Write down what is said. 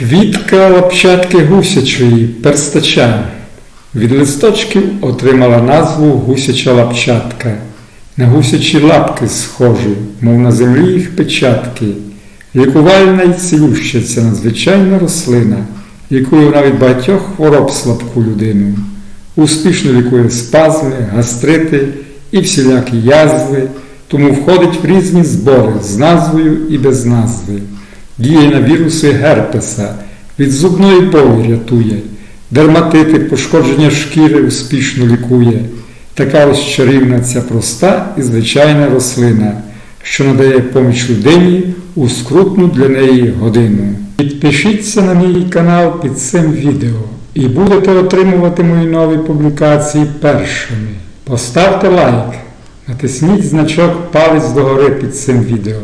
Квітка лапчатки гусячої перстача. Від листочків отримала назву гусяча лапчатка. На гусячі лапки схожі, мов на землі їх печатки. Лікувальна й цілюща ця надзвичайна рослина, лікує навіть багатьох хвороб слабку людину. Успішно лікує спазми, гастрити і всілякі язви, тому входить в різні збори з назвою і без назви. Діє на віруси герпеса, від зубної болі рятує, дерматити, пошкодження шкіри успішно лікує. Така ось чарівна ця проста і звичайна рослина, що надає поміч людині у скрутну для неї годину. Підпишіться на мій канал під цим відео і будете отримувати мої нові публікації першими. Поставте лайк, натисніть значок палець догори під цим відео.